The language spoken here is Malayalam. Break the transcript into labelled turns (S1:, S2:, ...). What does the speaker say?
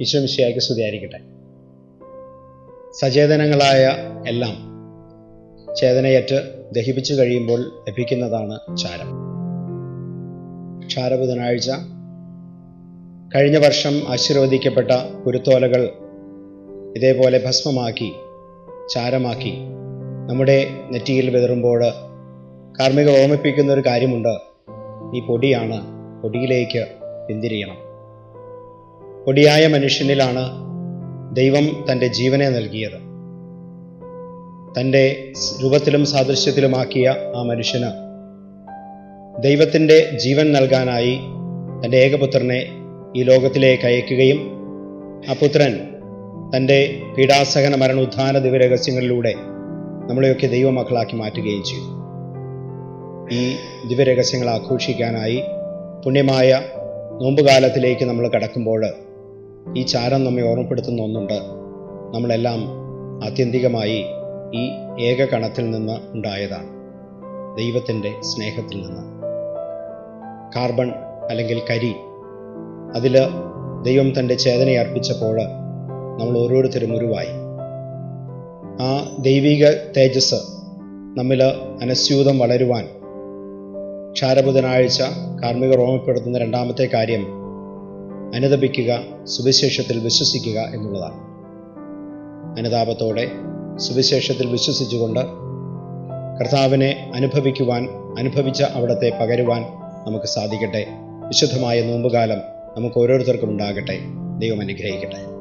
S1: ഈശ്വമിശിയായിക്ക് സ്തുതിയായിരിക്കട്ടെ. സചേതനങ്ങളായ എല്ലാം ചേതനയറ്റ് ദഹിപ്പിച്ചു കഴിയുമ്പോൾ ലഭിക്കുന്നതാണ് ചാരം ക്ഷാരബുധനാഴ്ച കഴിഞ്ഞ വർഷം ആശീർവദിക്കപ്പെട്ട കുരുത്തോലകൾ ഇതേപോലെ ഭസ്മമാക്കി ചാരമാക്കി നമ്മുടെ നെറ്റിയിൽ വിതറുമ്പോൾ കാർമ്മിക ഓർമ്മിപ്പിക്കുന്ന ഒരു കാര്യമുണ്ട്. ഈ പൊടിയാണ് പൊടിയിലേക്ക് പിന്തിരിയണം. പൊടിയായ മനുഷ്യനിലാണ് ദൈവം തന്റെ ജീവനെ നൽകിയത്. തന്റെ രൂപത്തിലും സാദൃശ്യത്തിലുമാക്കിയ ആ മനുഷ്യന് ദൈവത്തിന്റെ ജീവൻ നൽകാനായി തന്റെ ഏകപുത്രനെ ഈ ലോകത്തിലേക്ക് അയക്കുകയും ആ പുത്രൻ തന്റെ പീഡാസഹന മരണോദ്ധാന ദിവ്യരഹസ്യങ്ങളിലൂടെ നമ്മളെയൊക്കെ ദൈവമക്കളാക്കി മാറ്റുകയും ചെയ്തു. ഈ ദിവ്യരഹസ്യങ്ങൾ ആഘോഷിക്കാനായി പുണ്യമായ നോമ്പുകാലത്തിലേക്ക് നമ്മൾ കടക്കുമ്പോൾ ഈ ചാരം നമ്മെ ഓർമ്മപ്പെടുത്തുന്ന ഒന്നുണ്ട്. നമ്മളെല്ലാം ആത്യന്തികമായി ഈ ഏക കണത്തിൽ നിന്ന് ഉണ്ടായതാണ്. ദൈവത്തിന്റെ സ്നേഹത്തിൽ നിന്ന്. കാർബൺ അല്ലെങ്കിൽ കരി അതിൽ ദൈവം തന്റെ ചേതനയെ അർപ്പിച്ചപ്പോൾ നമ്മൾ ഓരോരുത്തരും ഉരുവായി. ആ ദൈവിക തേജസ് നമ്മിൽ അനസ്യൂതം വളരുവാൻ ക്ഷാരബുധനാഴ്ച കാർമ്മികർ ഓർമ്മപ്പെടുത്തുന്ന രണ്ടാമത്തെ കാര്യം അനുദപിക്കുക സുവിശേഷത്തിൽ വിശ്വസിക്കുക എന്നുള്ളതാണ്. അനുതാപത്തോടെ സുവിശേഷത്തിൽ വിശ്വസിച്ചുകൊണ്ട് കർത്താവിനെ അനുഭവിക്കുവാൻ അനുഭവിച്ച അവിടത്തെ പകരുവാൻ നമുക്ക് സാധിക്കട്ടെ. വിശുദ്ധമായ നോമ്പുകാലം നമുക്ക് ഓരോരുത്തർക്കും ഉണ്ടാകട്ടെ. ദൈവം അനുഗ്രഹിക്കട്ടെ.